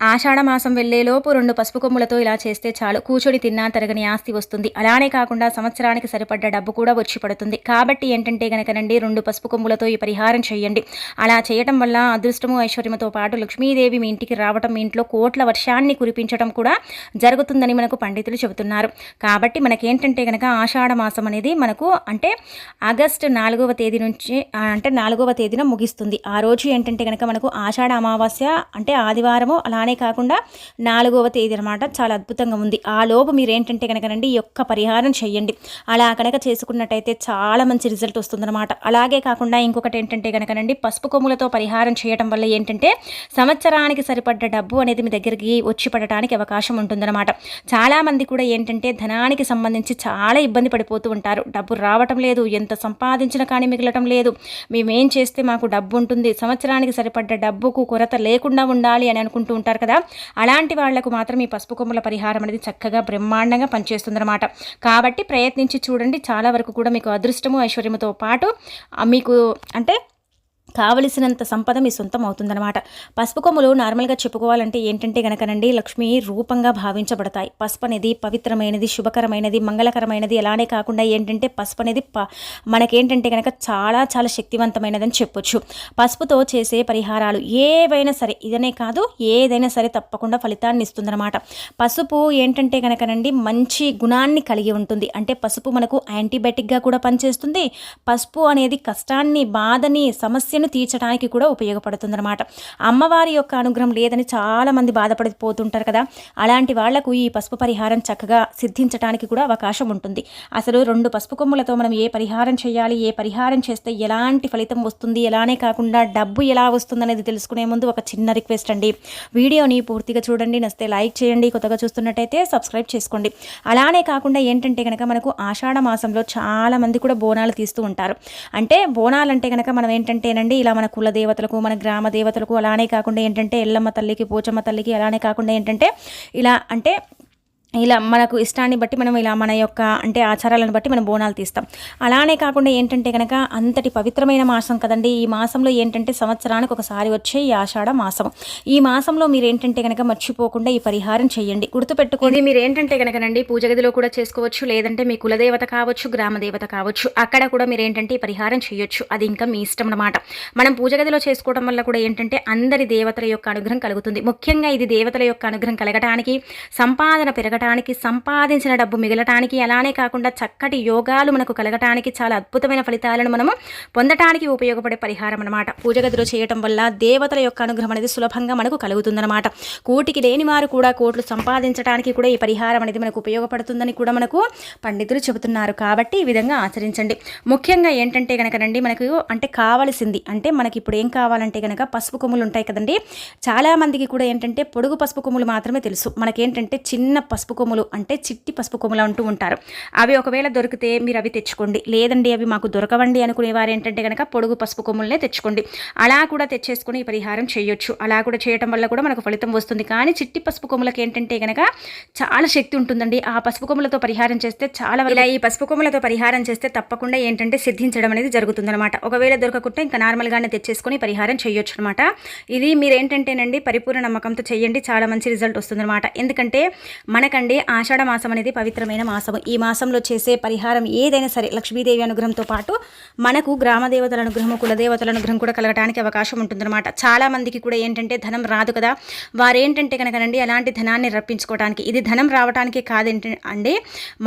ఆషాఢ మాసం వెళ్ళేలోపు రెండు పసుపు కొమ్ములతో ఇలా చేస్తే చాలు. కూర్చొని తిన్నా తరగని ఆస్తి వస్తుంది. అలానే కాకుండా సంవత్సరానికి సరిపడ్డ డబ్బు కూడా వచ్చి పడుతుంది కాబట్టి ఏంటంటే గనకనండి రెండు పసుపు కొమ్ములతో ఈ పరిహారం చేయండి. అలా చేయటం వల్ల అదృష్టము ఐశ్వర్యంతో పాటు లక్ష్మీదేవి మీ ఇంటికి రావటం మీ ఇంట్లో కోట్ల వర్షాన్ని కురిపించడం కూడా జరుగుతుందని మనకు పండితులు చెబుతున్నారు. కాబట్టి మనకేంటంటే గనక ఆషాఢ మాసం అనేది మనకు అంటే ఆగస్టు నాలుగవ తేదీ నుంచి అంటే నాలుగవ తేదీన ముగిస్తుంది. ఆ రోజు ఏంటంటే కనుక మనకు ఆషాఢ అమావాస్య అంటే ఆదివారము అలానే కాకుండా నాలుగవ తేదీ అనమాట చాలా అద్భుతంగా ఉంది. ఆ లోపు మీరు ఏంటంటే కనుకనండి ఈ యొక్క పరిహారం చేయండి అలా కనుక చేసుకున్నట్టయితే చాలా మంచి రిజల్ట్ వస్తుందన్నమాట. అలాగే కాకుండా ఇంకొకటి ఏంటంటే కనుకనండి పసుపు కొమ్ములతో పరిహారం చేయడం వల్ల ఏంటంటే సంవత్సరానికి సరిపడ్డ డబ్బు అనేది మీ దగ్గరికి వచ్చి పడటానికి అవకాశం ఉంటుందన్నమాట. చాలామంది కూడా ఏంటంటే ధనానికి సంబంధించి చాలా ఇబ్బంది పడిపోతూ ఉంటారు. డబ్బు రావటం లేదు ఎంత సంపాదించినా కానీ మిగలటం లేదు. మేమేం చేస్తే మాకు డబ్బు ఉంటుంది సంవత్సరానికి సరిపడ్డ డబ్బుకు కొరత లేకుండా ఉండాలి అని అనుకుంటూ ఉంటారు కదా. అలాంటి వాళ్ళకు మాత్రం ఈ పసుపు కొమ్ముల పరిహారం అనేది చక్కగా బ్రహ్మాండంగా పనిచేస్తుందన్నమాట. కాబట్టి ప్రయత్నించి చూడండి. చాలా వరకు కూడా మీకు అదృష్టము ఐశ్వర్యముతో పాటు మీకు అంటే కావలసినంత సంపద మీ సొంతం అవుతుందన్నమాట. పసుపు కొమ్ములు నార్మల్గా చెప్పుకోవాలంటే ఏంటంటే గనకనండి లక్ష్మి రూపంగా భావించబడతాయి. పసుపు అనేది పవిత్రమైనది శుభకరమైనది మంగళకరమైనది అలానే కాకుండా ఏంటంటే పసుపు అనేది ప మనకేంటంటే కనుక చాలా చాలా శక్తివంతమైనదని చెప్పొచ్చు. పసుపుతో చేసే పరిహారాలు ఏవైనా సరే ఇదనే కాదు ఏదైనా సరే తప్పకుండా ఫలితాన్ని ఇస్తుందన్నమాట. పసుపు ఏంటంటే కనుకనండి మంచి గుణాన్ని కలిగి ఉంటుంది. అంటే పసుపు మనకు యాంటీబయాటిక్గా కూడా పనిచేస్తుంది. పసుపు అనేది కష్టాన్ని బాధని సమస్యను సమస్యను తీర్చడానికి కూడా ఉపయోగపడుతుందన్నమాట. అమ్మవారి యొక్క అనుగ్రహం లేదని చాలామంది బాధపడిపోతుంటారు కదా. అలాంటి వాళ్ళకు ఈ పసుపు పరిహారం చక్కగా సిద్ధించడానికి కూడా అవకాశం ఉంటుంది. అసలు రెండు పసుపు కొమ్ములతో మనం ఏ పరిహారం చేయాలి ఏ పరిహారం చేస్తే ఎలాంటి ఫలితం వస్తుంది ఎలానే కాకుండా డబ్బు ఎలా వస్తుంది అనేది తెలుసుకునే ముందు ఒక చిన్న రిక్వెస్ట్ అండి. వీడియోని పూర్తిగా చూడండి నస్తే లైక్ చేయండి కొత్తగా చూస్తున్నట్టయితే సబ్స్క్రైబ్ చేసుకోండి. అలానే కాకుండా ఏంటంటే కనుక మనకు ఆషాఢ మాసంలో చాలామంది కూడా బోనాలు తీస్తూ ఉంటారు. అంటే బోనాలు అంటే కనుక మనం ఏంటంటేనండి చూడండి ఇలా మన కుల దేవతలకు మన గ్రామ దేవతలకు అలానే కాకుండా ఏంటంటే ఎల్లమ్మ తల్లికి పోచమ్మ తల్లికి అలానే కాకుండా ఏంటంటే ఇలా అంటే ఇలా మనకు ఇష్టాన్ని బట్టి మనం ఇలా మన యొక్క అంటే ఆచారాలను బట్టి మనం బోనాలు తీస్తాం. అలానే కాకుండా ఏంటంటే కనుక అంతటి పవిత్రమైన మాసం కదండి. ఈ మాసంలో ఏంటంటే సంవత్సరానికి ఒకసారి వచ్చే ఈ ఆషాఢ మాసం ఈ మాసంలో మీరు ఏంటంటే కనుక మర్చిపోకుండా ఈ పరిహారం చేయండి. గుర్తుపెట్టుకోండి. మీరు ఏంటంటే కనుకనండి పూజ గదిలో కూడా చేసుకోవచ్చు లేదంటే మీ కులదేవత కావచ్చు గ్రామదేవత కావచ్చు అక్కడ కూడా మీరు ఏంటంటే ఈ పరిహారం చేయొచ్చు. అది ఇంకా మీ ఇష్టం అనమాట మనం పూజ గదిలో చేసుకోవడం వల్ల కూడా ఏంటంటే అందరి దేవతల యొక్క అనుగ్రహం కలుగుతుంది. ముఖ్యంగా ఇది దేవతల యొక్క అనుగ్రహం కలగటానికి సంపాదన పెరగ కలగటానికి సంపాదించిన డబ్బు మిగలటానికి అలానే కాకుండా చక్కటి యోగాలు మనకు కలగటానికి చాలా అద్భుతమైన ఫలితాలను మనము పొందటానికి ఉపయోగపడే పరిహారం అనమాట పూజ గదిలో చేయటం వల్ల దేవతల యొక్క అనుగ్రహం అనేది సులభంగా మనకు కలుగుతుందన్నమాట. కూటికి లేని వారు కూడా కోట్లు సంపాదించడానికి కూడా ఈ పరిహారం అనేది మనకు ఉపయోగపడుతుందని కూడా మనకు పండితులు చెబుతున్నారు. కాబట్టి ఈ విధంగా ఆచరించండి. ముఖ్యంగా ఏంటంటే కనుకనండి మనకు అంటే కావలసింది అంటే మనకి ఇప్పుడు ఏం కావాలంటే కనుక పసుపు కొమ్ములు ఉంటాయి కదండి. చాలామందికి కూడా ఏంటంటే పొడుగు పసుపు కొమ్ములు మాత్రమే తెలుసు. మనకేంటంటే చిన్న పసుపు పసుపు కొమ్ములు అంటే చిట్టి పసుపు కొమ్ములు అంటూ ఉంటారు. అవి ఒకవేళ దొరికితే మీరు అవి తెచ్చుకోండి. లేదండి అవి మాకు దొరకవండి అనుకునేవారు ఏంటంటే కనుక పొడుగు పసుపు కొమ్ములనే తెచ్చుకోండి. అలా కూడా తెచ్చేసుకుని ఈ పరిహారం చేయొచ్చు. అలా కూడా చేయటం వల్ల కూడా మనకు ఫలితం వస్తుంది. కానీ చిట్టి పసుపు కొమ్ములకి ఏంటంటే కనుక చాలా శక్తి ఉంటుందండి. ఆ పసుపు కొమ్ములతో పరిహారం చేస్తే చాలా ఇలా ఈ పసుపు కొమ్ములతో పరిహారం చేస్తే తప్పకుండా ఏంటంటే సిద్ధించడం అనేది జరుగుతుందన్నమాట. ఒకవేళ దొరకకుంటే ఇంకా నార్మల్గానే తెచ్చేసుకుని పరిహారం చేయొచ్చు అనమాట ఇది మీరు ఏంటంటేనండి పరిపూర్ణ నమ్మకంతో చేయండి. చాలా మంచి రిజల్ట్ వస్తుందన్నమాట. ఎందుకంటే మనకు ఎందుకంటే ఆషాఢ మాసం అనేది పవిత్రమైన మాసం ఈ మాసంలో చేసే పరిహారం ఏదైనా సరే లక్ష్మీదేవి అనుగ్రహంతో పాటు మనకు గ్రామదేవతల అనుగ్రహం కులదేవతల అనుగ్రహం కూడా కలగడానికి అవకాశం ఉంటుందన్నమాట. చాలా మందికి కూడా ఏంటంటే ధనం రాదు కదా. వారేంటంటే కనుకనండి అలాంటి ధనాన్ని రప్పించుకోవడానికి ఇది ధనం రావడానికి కాదేంటి అండి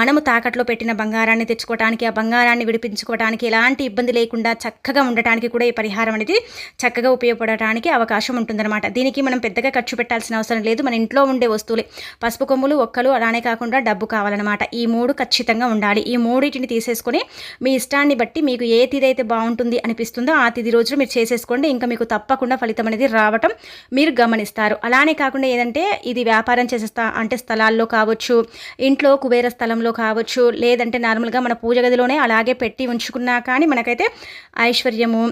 మనము తాకట్లో పెట్టిన బంగారాన్ని తెచ్చుకోవడానికి ఆ బంగారాన్ని విడిపించుకోవడానికి ఎలాంటి ఇబ్బంది లేకుండా చక్కగా ఉండటానికి కూడా ఈ పరిహారం అనేది చక్కగా ఉపయోగపడటానికి అవకాశం ఉంటుందన్నమాట. దీనికి మనం పెద్దగా ఖర్చు పెట్టాల్సిన అవసరం లేదు. మన ఇంట్లో ఉండే వస్తువులే. పసుపు కొమ్ములు ఒక్క మొక్కలు అలానే కాకుండా డబ్బు కావాలన్నమాట. ఈ మూడు ఖచ్చితంగా ఉండాలి. ఈ మూడింటిని తీసేసుకొని మీ ఇష్టాన్ని బట్టి మీకు ఏ తిది అయితే బాగుంటుంది అనిపిస్తుందో ఆ తిది రోజులు మీరు చేసేసుకోండి. ఇంకా మీకు తప్పకుండా ఫలితం అనేది రావటం మీరు గమనిస్తారు. అలానే కాకుండా ఏదంటే ఇది వ్యాపారం చేసేస్తా అంటే స్థలాల్లో కావచ్చు ఇంట్లో కుబేర స్థలంలో కావచ్చు లేదంటే నార్మల్గా మన పూజ గదిలోనే అలాగే పెట్టి ఉంచుకున్నా కానీ మనకైతే ఐశ్వర్యము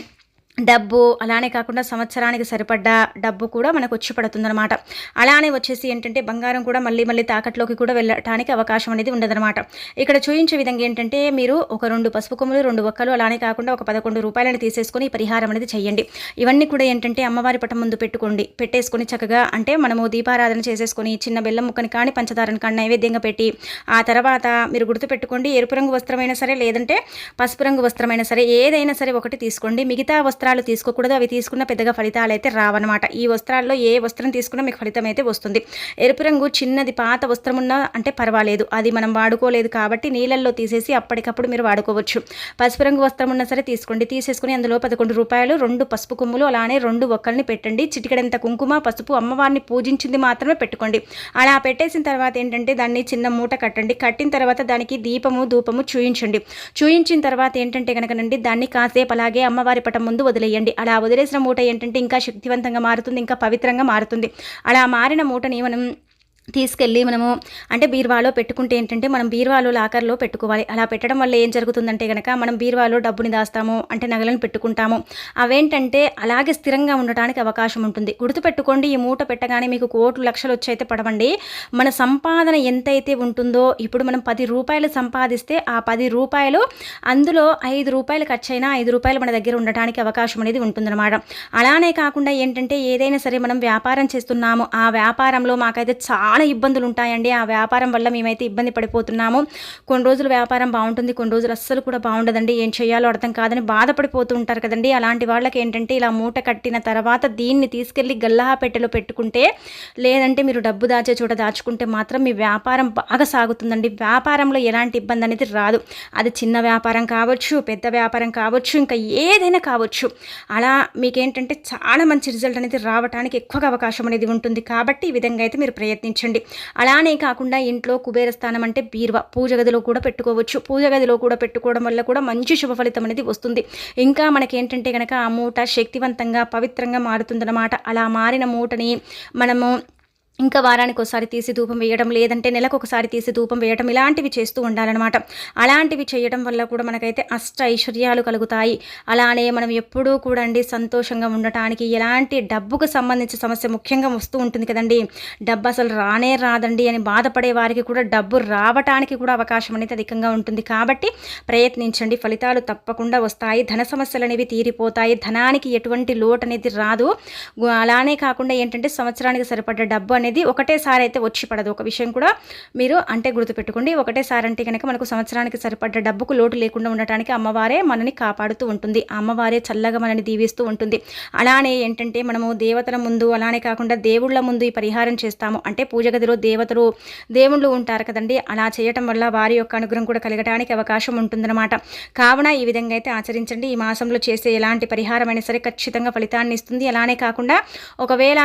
డబ్బు అలానే కాకుండా సంవత్సరానికి సరిపడ్డ డబ్బు కూడా మనకు వచ్చి పడుతుందన్నమాట. అలానే వచ్చేసి ఏంటంటే బంగారం కూడా మళ్ళీ మళ్ళీ తాకట్లోకి కూడా వెళ్ళటానికి అవకాశం అనేది ఉండదన్నమాట. ఇక్కడ చూపించే విధంగా ఏంటంటే మీరు ఒక రెండు పసుపు కొమ్ములు రెండు ఒక్కలు అలానే కాకుండా ఒక పదకొండు రూపాయలని తీసేసుకొని పరిహారం అనేది చేయండి. ఇవన్నీ కూడా ఏంటంటే అమ్మవారి పటం ముందు పెట్టుకోండి. పెట్టేసుకొని చక్కగా అంటే మనము దీపారాధన చేసేసుకొని చిన్న బెల్లం ముక్కని కానీ పంచదారని కానీ నైవేద్యంగా పెట్టి ఆ తర్వాత మీరు గుర్తుపెట్టుకోండి ఎరుపు రంగు వస్త్రమైనా సరే లేదంటే పసుపు రంగు వస్త్రమైనా సరే ఏదైనా సరే ఒకటి తీసుకోండి. మిగతా వస్త్రం వస్త్రాలు తీసుకోకూడదు. అవి తీసుకున్న పెద్దగా ఫలితాలు అయితే రావన్నమాట. ఈ వస్త్రాల్లో ఏ వస్త్రం తీసుకున్నా మీకు ఫలితం అయితే వస్తుంది. ఎరుపు రంగు చిన్నది పాత వస్త్రం ఉన్నా అంటే పర్వాలేదు. అది మనం వాడుకోలేదు కాబట్టి నీళ్ళల్లో తీసేసి అప్పటికప్పుడు మీరు వాడుకోవచ్చు. పసుపు రంగు వస్త్రం ఉన్నా సరే తీసుకోండి. తీసేసుకుని అందులో పదకొండు రూపాయలు రెండు పసుపు కొమ్ములు అలానే రెండు ఒక్కల్ని పెట్టండి. చిటికడంత కుంకుమ పసుపు అమ్మవారిని పూజించింది మాత్రమే పెట్టుకోండి. అలా పెట్టేసిన తర్వాత ఏంటంటే దాన్ని చిన్న మూట కట్టండి. కట్టిన తర్వాత దానికి దీపము ధూపము చూయించండి. చూయించిన తర్వాత ఏంటంటే కనుకనండి దాన్ని కాసేపు అలాగే అమ్మవారి పటం ముందు వదిలేయండి. అలా వదిలేసిన మూట ఏంటంటే ఇంకా శక్తివంతంగా మారుతుంది ఇంకా పవిత్రంగా మారుతుంది. అలా మారిన మూటని మనం తీసుకెళ్ళి మనము అంటే బీర్వాలో పెట్టుకుంటే ఏంటంటే మనం బీర్వాలో లాకర్లో పెట్టుకోవాలి. అలా పెట్టడం వల్ల ఏం జరుగుతుందంటే కనుక మనం బీర్వాలో డబ్బుని దాస్తాము అంటే నగలను పెట్టుకుంటాము. అవేంటంటే అలాగే స్థిరంగా ఉండటానికి అవకాశం ఉంటుంది. గుర్తుపెట్టుకోండి ఈ మూట పెట్టగానే మీకు కోట్లు లక్షలు వచ్చైతే పడవండి. మన సంపాదన ఎంతైతే ఉంటుందో ఇప్పుడు మనం పది రూపాయలు సంపాదిస్తే ఆ పది రూపాయలు అందులో ఐదు రూపాయలు ఖర్చు అయినా ఐదు రూపాయలు మన దగ్గర ఉండటానికి అవకాశం అనేది ఉంటుందన్నమాట. అలానే కాకుండా ఏంటంటే ఏదైనా సరే మనం వ్యాపారం చేస్తున్నాము. ఆ వ్యాపారంలో మాకైతే చాలా చాలా ఇబ్బందులు ఉంటాయండి ఆ వ్యాపారం వల్ల మేమైతే ఇబ్బంది పడిపోతున్నాము. కొన్ని రోజులు వ్యాపారం బాగుంటుంది. కొన్ని రోజులు అస్సలు కూడా బాగుండదండి. ఏం చేయాలో అర్థం కాదని బాధపడిపోతూ ఉంటారు కదండి. అలాంటి వాళ్ళకి ఏంటంటే ఇలా మూట కట్టిన తర్వాత దీన్ని తీసుకెళ్ళి గల్లాహ పెట్టెలో పెట్టుకుంటే లేదంటే మీరు డబ్బు దాచే చోట దాచుకుంటే మాత్రం మీ వ్యాపారం బాగా సాగుతుందండి. వ్యాపారంలో ఎలాంటి ఇబ్బంది అనేది రాదు. అది చిన్న వ్యాపారం కావచ్చు పెద్ద వ్యాపారం కావచ్చు ఇంకా ఏదైనా కావచ్చు. అలా మీకేంటంటే చాలా మంచి రిజల్ట్ అనేది రావడానికి ఎక్కువగా అవకాశం అనేది ఉంటుంది. కాబట్టి ఈ విధంగా అయితే మీరు ప్రయత్నించండి. ఉంచండి అలానే కాకుండా ఇంట్లో కుబేర స్థానం అంటే బీరువా పూజ గదిలో కూడా పెట్టుకోవచ్చు. పూజ గదిలో కూడా పెట్టుకోవడం వల్ల కూడా మంచి శుభ ఫలితం అనేది వస్తుంది. ఇంకా మనకి ఏంటంటే కనుక ఆ మూట శక్తివంతంగా పవిత్రంగా మారుతుందన్నమాట. అలా మారిన మూటని మనము ఇంకా వారానికి ఒకసారి తీసి ధూపం వేయడం లేదంటే నెలకు ఒకసారి తీసి ధూపం వేయడం ఇలాంటివి చేస్తూ ఉండాలన్నమాట. అలాంటివి చేయడం వల్ల కూడా మనకైతే అష్ట ఐశ్వర్యాలు కలుగుతాయి. అలానే మనం ఎప్పుడూ కూడా అండి సంతోషంగా ఉండటానికి ఎలాంటి డబ్బుకు సంబంధించిన సమస్య ముఖ్యంగా వస్తూ ఉంటుంది కదండి. డబ్బు అసలు రానే రాదండి అని బాధపడే వారికి కూడా డబ్బు రావటానికి కూడా అవకాశం అనేది అధికంగా ఉంటుంది. కాబట్టి ప్రయత్నించండి. ఫలితాలు తప్పకుండా వస్తాయి. ధన సమస్యలు అనేవి తీరిపోతాయి. ధనానికి ఎటువంటి లోటు అనేది రాదు. అలానే కాకుండా ఏంటంటే సంవత్సరానికి సరిపడ్డ డబ్బు అనేది అనేది ఒకటేసారి అయితే వచ్చి పడదు. ఒక విషయం కూడా మీరు అంటే గుర్తుపెట్టుకోండి. ఒకటేసారి అంటే కనుక మనకు సంవత్సరానికి సరిపడ్డ డబ్బుకు లోటు లేకుండా ఉండటానికి అమ్మవారే మనని కాపాడుతూ ఉంటుంది. అమ్మవారే చల్లగా మనని దీవిస్తూ ఉంటుంది. అలానే ఏంటంటే మనము దేవతల ముందు అలానే కాకుండా దేవుళ్ళ ముందు ఈ పరిహారం చేస్తాము. అంటే పూజ గదిలో దేవతలు దేవుళ్ళు ఉంటారు కదండి. అలా చేయటం వల్ల వారి యొక్క అనుగ్రహం కూడా కలగడానికి అవకాశం ఉంటుందన్నమాట. కావున ఈ విధంగా అయితే ఆచరించండి. ఈ మాసంలో చేసే ఎలాంటి పరిహారం అయినా సరే ఖచ్చితంగా ఫలితాన్ని ఇస్తుంది. అలానే కాకుండా ఒకవేళ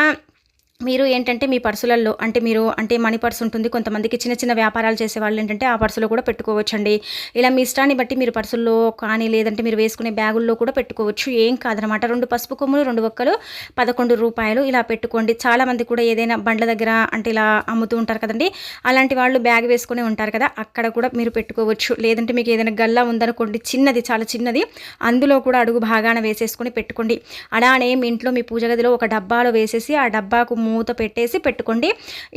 మీరు ఏంటంటే మీ పర్సులలో అంటే మీరు అంటే మనీ పర్స్ ఉంటుంది కొంతమందికి చిన్న చిన్న వ్యాపారాలు చేసే వాళ్ళు ఏంటంటే ఆ పర్సులో కూడా పెట్టుకోవచ్చండి. ఇలా మీ ఇష్టాన్ని బట్టి మీరు పర్సుల్లో కానీ లేదంటే మీరు వేసుకునే బ్యాగుల్లో కూడా పెట్టుకోవచ్చు. ఏం కాదనమాట. రెండు పసుపు కొమ్ములు రెండు ఒక్కలు పదకొండు రూపాయలు ఇలా పెట్టుకోండి. చాలామంది కూడా ఏదైనా బండ్ల దగ్గర అంటే ఇలా అమ్ముతూ ఉంటారు కదండి. అలాంటి వాళ్ళు బ్యాగ్ వేసుకుని ఉంటారు కదా అక్కడ కూడా మీరు పెట్టుకోవచ్చు. లేదంటే మీకు ఏదైనా గల్లా ఉందనుకోండి చిన్నది చాలా చిన్నది అందులో కూడా అడుగు భాగాన వేసేసుకొని పెట్టుకోండి. అలానే మీ ఇంట్లో మీ పూజ గదిలో ఒక డబ్బాలో వేసేసి ఆ డబ్బాకు మూత పెట్టేసి పెట్టుకోండి.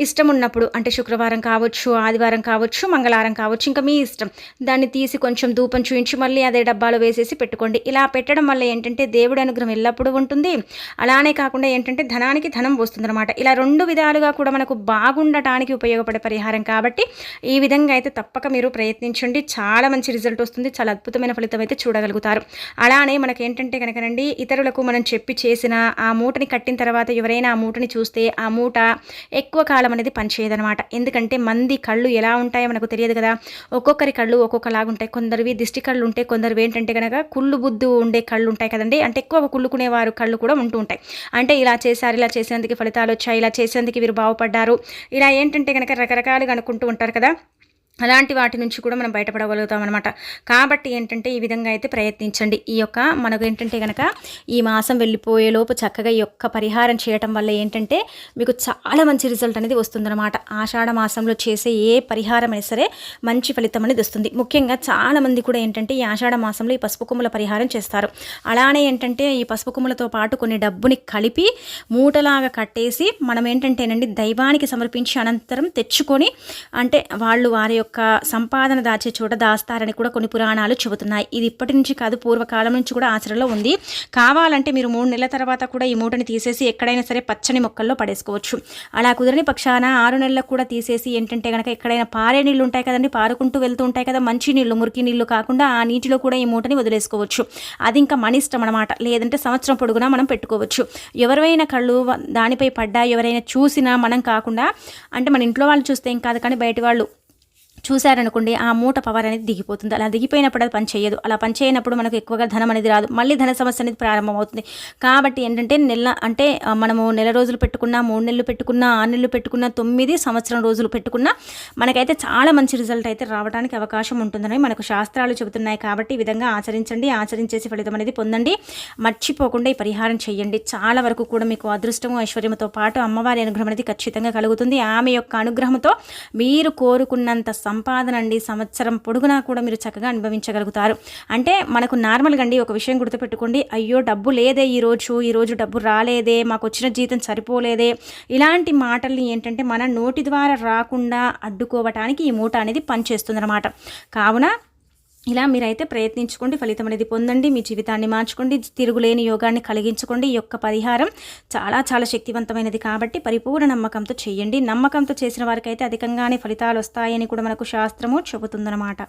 ఇష్టం ఉన్నప్పుడు అంటే శుక్రవారం కావచ్చు ఆదివారం కావచ్చు మంగళవారం కావచ్చు ఇంకా మీ ఇష్టం. దాన్ని తీసి కొంచెం ధూపం చూయించి మళ్ళీ అదే డబ్బాలో వేసేసి పెట్టుకోండి. ఇలా పెట్టడం వల్ల ఏంటంటే దేవుడి అనుగ్రహం ఎల్లప్పుడూ ఉంటుంది. అలానే కాకుండా ఏంటంటే ధనానికి ధనం వస్తుందన్నమాట. ఇలా రెండు విధాలుగా కూడా మనకు బాగుండటానికి ఉపయోగపడే పరిహారం కాబట్టి ఈ విధంగా అయితే తప్పక మీరు ప్రయత్నించండి. చాలా మంచి రిజల్ట్ వస్తుంది. చాలా అద్భుతమైన ఫలితం అయితే చూడగలుగుతారు. అలానే మనకి ఏంటంటే కనుకనండి ఇతరులకు మనం చెప్పి చేసిన ఆ మూటని కట్టిన తర్వాత ఎవరైనా ఆ మూటని చూస్తే ఆ మూట ఎక్కువ కాలం అనేది పనిచేయదనమాట ఎందుకంటే మంది కళ్ళు ఎలా ఉంటాయో మనకు తెలియదు కదా. ఒక్కొక్కరి కళ్ళు ఒక్కొక్కలాగా ఉంటాయి. కొందరివి దిష్టి కళ్ళు ఉంటాయి కొందరు ఏంటంటే కనుక కుళ్ళు బుద్ధు ఉండే కళ్ళు ఉంటాయి కదండి. అంటే ఎక్కువ కుళ్ళుకునేవారు కళ్ళు కూడా ఉంటూ ఉంటాయి. అంటే ఇలా చేశారు ఇలా చేసేందుకు ఫలితాలు వచ్చాయి ఇలా చేసేందుకు వీరు బాగుపడ్డారు. ఇలా ఏంటంటే కనుక రకరకాలుగా అనుకుంటూ ఉంటారు కదా. అలాంటి వాటి నుంచి కూడా మనం బయటపడగలుగుతాం అనమాట కాబట్టి ఏంటంటే ఈ విధంగా అయితే ప్రయత్నించండి. ఈ యొక్క మనకు ఏంటంటే కనుక ఈ మాసం వెళ్ళిపోయే లోపు చక్కగా ఈ యొక్క పరిహారం చేయటం వల్ల ఏంటంటే మీకు చాలా మంచి రిజల్ట్ అనేది వస్తుందన్నమాట. ఆషాఢ మాసంలో చేసే ఏ పరిహారం అయినా సరే మంచి ఫలితం అనేది వస్తుంది. ముఖ్యంగా చాలామంది కూడా ఏంటంటే ఈ ఆషాఢ మాసంలో ఈ పసుపు కుమ్ముల పరిహారం చేస్తారు. అలానే ఏంటంటే ఈ పసుపు కుమ్ములతో పాటు కొన్ని డబ్బుని కలిపి మూటలాగా కట్టేసి మనం ఏంటంటేనండి దైవానికి సమర్పించి అనంతరం తెచ్చుకొని అంటే వాళ్ళు వారి యొక్క సంపాదన దాచే చోట దాస్తారని కూడా కొన్ని పురాణాలు చెబుతున్నాయి. ఇది ఇప్పటి నుంచి కాదు పూర్వకాలం నుంచి కూడా ఆచరణలో ఉంది. కావాలంటే మీరు మూడు నెలల తర్వాత కూడా ఈ మూటని తీసేసి ఎక్కడైనా సరే పచ్చని మొక్కల్లో పడేసుకోవచ్చు. అలా కుదరని పక్షాన ఆరు నెలలకు కూడా తీసేసి ఏంటంటే కనుక ఎక్కడైనా పారే నీళ్ళు ఉంటాయి కదండి పారుకుంటూ వెళ్తూ ఉంటాయి కదా మంచి నీళ్ళు మురికి నీళ్ళు కాకుండా ఆ నీటిలో కూడా ఈ మూటని వదిలేసుకోవచ్చు. అది ఇంకా మన ఇష్టం అనమాట లేదంటే సంవత్సరం పొడుగునా మనం పెట్టుకోవచ్చు. ఎవరైనా కళ్ళు దానిపై పడ్డా ఎవరైనా చూసినా మనం కాకుండా అంటే మన ఇంట్లో వాళ్ళు చూస్తే ఏం కాదు కానీ బయట వాళ్ళు చూశారనుకోండి ఆ మూట పవర్ అనేది దిగిపోతుంది. అలా దిగిపోయినప్పుడు అది పని చేయదు. అలా పని చేయనప్పుడు మనకు ఎక్కువగా ధనం అనేది రాదు. మళ్ళీ ధన సమస్య అనేది ప్రారంభమవుతుంది. కాబట్టి ఏంటంటే నెల అంటే మనము నెల రోజులు పెట్టుకున్నా మూడు నెలలు పెట్టుకున్నా ఆరు నెలలు పెట్టుకున్నా తొమ్మిది సంవత్సరం రోజులు పెట్టుకున్నా మనకైతే చాలా మంచి రిజల్ట్ అయితే రావడానికి అవకాశం ఉంటుందని మనకు శాస్త్రాలు చెబుతున్నాయి. కాబట్టి ఈ విధంగా ఆచరించండి. ఆచరించేసి ఫలితం అనేది పొందండి. మర్చిపోకుండా ఈ పరిహారం చేయండి. చాలా వరకు కూడా మీకు అదృష్టము ఐశ్వర్యంతో పాటు అమ్మవారి అనుగ్రహం అనేది ఖచ్చితంగా కలుగుతుంది. ఆమె యొక్క అనుగ్రహంతో మీరు కోరుకున్నంత సంపాదన అండి. సంవత్సరం పొడుగునా కూడా మీరు చక్కగా అనుభవించగలుగుతారు. అంటే మనకు నార్మల్గా అండి ఒక విషయం గుర్తుపెట్టుకోండి. అయ్యో డబ్బు లేదే ఈరోజు ఈరోజు డబ్బు రాలేదే. మాకు వచ్చిన జీతం సరిపోలేదే. ఇలాంటి మాటల్ని ఏంటంటే మన నోటి ద్వారా రాకుండా అడ్డుకోవటానికి ఈ మూట అనేది పనిచేస్తుందన్నమాట. కావున ఇలా మీరైతే ప్రయత్నించుకోండి ఫలితం అనేది పొందండి మీ జీవితాన్ని మార్చుకోండి తిరుగులేని యోగాన్ని కలిగించుకోండి. ఈ యొక్క పరిహారం చాలా చాలా శక్తివంతమైనది కాబట్టి పరిపూర్ణ నమ్మకంతో చేయండి. నమ్మకంతో చేసిన వారికైతే అధికంగానే ఫలితాలు వస్తాయని కూడా మనకు శాస్త్రము చెబుతుందన్నమాట.